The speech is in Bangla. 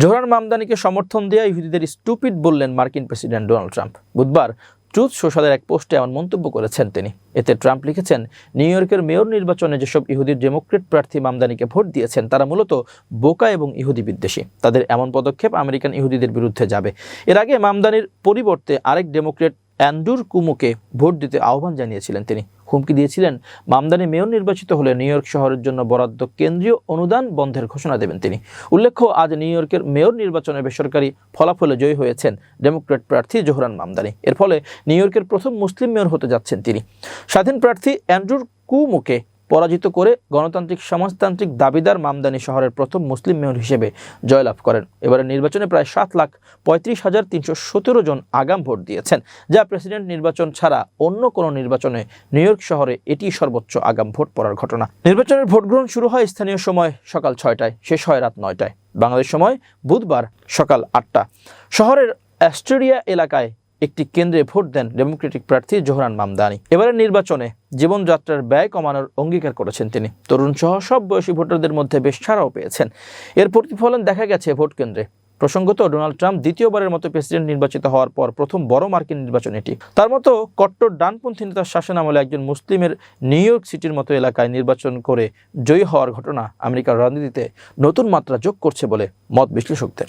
জোহরান মামদানিকে সমর্থন দেওয়া ইহুদিদের স্টুপিড বললেন মার্কিন প্রেসিডেন্ট ডোনাল্ড ট্রাম্প। বুধবার ট্রুথ সোশ্যালের এক পোস্টে এমন মন্তব্য করেছেন তিনি। এতে ট্রাম্প লিখেছেন, নিউ ইয়র্কের মেয়র নির্বাচনে যেসব ইহুদির ডেমোক্রেট প্রার্থী মামদানিকে ভোট দিয়েছেন, তারা মূলত বোকা এবং ইহুদি বিদ্বেষী। তাদের এমন পদক্ষেপ আমেরিকান ইহুদিদের বিরুদ্ধে যাবে। এর আগে মামদানির পরিবর্তে আরেক ডেমোক্রেট অ্যান্ডুর কুমোকে ভোট দিতে আহ্বান জানিয়েছিলেন তিনি। হুমকি দিয়েছিলেন। মামদানি মেয়র নির্বাচিত হলে নিউ ইয়র্ক শহরের জন্য বরাদ্দ কেন্দ্রীয় অনুদান বন্ধের ঘোষণা দেবেন তিনি। উল্লেখ্য, আজ নিউ ইয়র্কের মেয়র নির্বাচনে বেসরকারি ফলাফলে জয়ী হয়েছেন ডেমোক্রেট প্রার্থী জোহরান মামদানি। এর ফলে নিউ ইয়র্কের প্রথম মুসলিম মেয়র হতে যাচ্ছেন তিনি। স্বাধীন প্রার্থী অ্যান্ড্রুর কুমোকে পরাজিত করে গণতান্ত্রিক সমাজতান্ত্রিক দাবিদার মামদানি শহরের প্রথম মুসলিম মেয়র হিসেবে জয়লাভ করেন। এবারের নির্বাচনে প্রায় সাত লাখ পঁয়ত্রিশ হাজার তিনশো সতেরো জন আগাম ভোট দিয়েছেন, যা প্রেসিডেন্ট নির্বাচন ছাড়া অন্য কোনো নির্বাচনে নিউ ইয়র্ক শহরে এটি সর্বোচ্চ আগাম ভোট পড়ার ঘটনা। নির্বাচনের ভোট গ্রহণ শুরু হয় স্থানীয় সময় সকাল ছয়টায়, শেষ হয় রাত নয়টায়। বাংলাদেশ সময় বুধবার সকাল আটটা। শহরের অ্যাস্টোরিয়া এলাকায় একটি কেন্দ্রে ভোট দেন ডেমোক্রেটিক প্রার্থী জোহরান মামদানি। এবারের নির্বাচনে জীবনযাত্রার ব্যয় কমানোর অঙ্গীকার করেছেন তিনি। তরুণ সহ সব বয়সী ভোটারদের মধ্যে বেশ ছাড়াও পেয়েছেন। এর প্রতিফলন দেখা গেছে ভোট কেন্দ্রে। প্রসঙ্গত, ডোনাল্ড ট্রাম্প দ্বিতীয়বারের মতো প্রেসিডেন্ট নির্বাচিত হওয়ার পর প্রথম বড় মার্কিন নির্বাচন এটি। তার মতো কট্টর ডানপন্থী নেতার শাসনামলে একজন মুসলিমের নিউ ইয়র্ক সিটির মতো এলাকায় নির্বাচন করে জয়ী হওয়ার ঘটনা আমেরিকার রাজনীতিতে নতুন মাত্রা যোগ করছে বলে মত বিশ্লেষকদের।